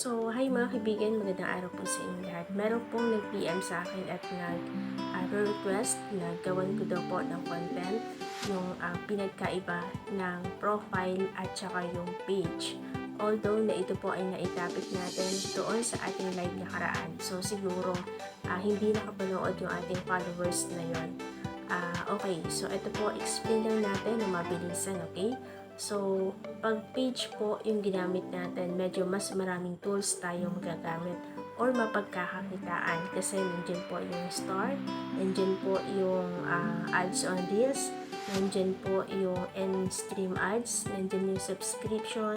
So, hi mga kaibigan, magandang araw po sa inyo lahat. Meron pong nag-PM sa akin at nag-request na gawan ko daw po ng content yung ah, pinagkaiba ng profile at saka yung page. Although na ito po ay naitapik natin doon sa ating live nakaraan. So, siguro ah, hindi nakapanood yung ating followers na yon. Ah, okay, so ito po, explain lang natin na mabilisan, okay? So, pag page po yung ginamit natin, medyo mas maraming tools tayo magagamit or mapagkakakitaan kasi nandiyan po yung start, nandiyan po yung ah, ads on deals, nandiyan po yung in-stream ads, nandiyan yung subscription,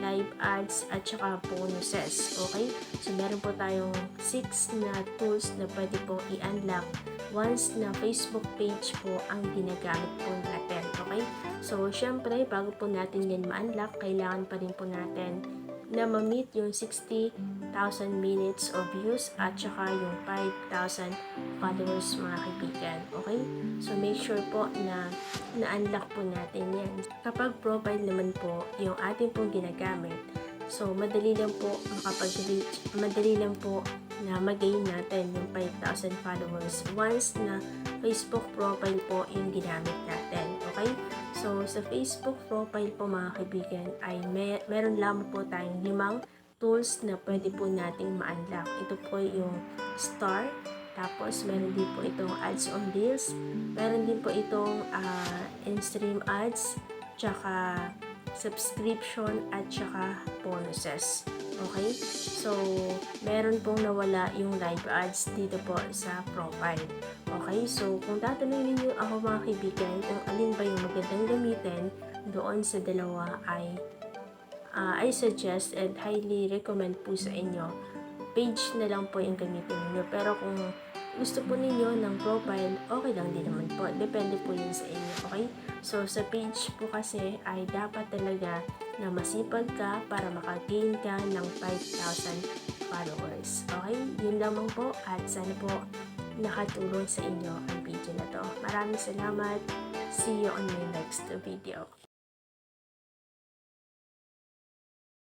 live ads, at saka bonuses. Okay? So, meron po tayong 6 na tools na pwede pong i-unlock once na Facebook page po ang ginagamit po natin. Okay? So, syempre, bago po natin yan ma-unlock, kailangan pa rin po natin na ma-meet yung 60,000 minutes of views at saka yung 5,000 followers mga kaibigan. Okay? So, make sure po na na-unlock po natin yan. Kapag profile naman po yung ating pong ginagamit, so, madali lang po makapag-reach, madali lang po na mag-gain natin yung 5,000 followers once na Facebook profile po yung ginamit natin. So, sa Facebook profile po mga kaibigan ay may, meron lamang po tayong limang tools na pwede po nating ma-unlock. Ito po yung star, tapos meron din po itong ads on deals, meron din po itong ah, in-stream ads, tsaka subscription at tsaka bonuses. Okay? So, meron pong nawala yung live ads dito po sa profile. Okay? So, kung tatanungin niyo ako mga kaibigan kung alin ba yung magandang gamitin doon sa dalawa ay ah, I suggest and highly recommend po sa inyo page na lang po yung gamitin ninyo. Pero kung gusto po ninyo ng profile, okay lang din naman po. Depende po yun sa inyo, okay? So, sa page po kasi ay dapat talaga na masipag ka para makagain ka ng 5,000 followers. Okay? Yun lamang po at sana po nakatulong sa inyo ang video na to. Maraming salamat. See you on my next video.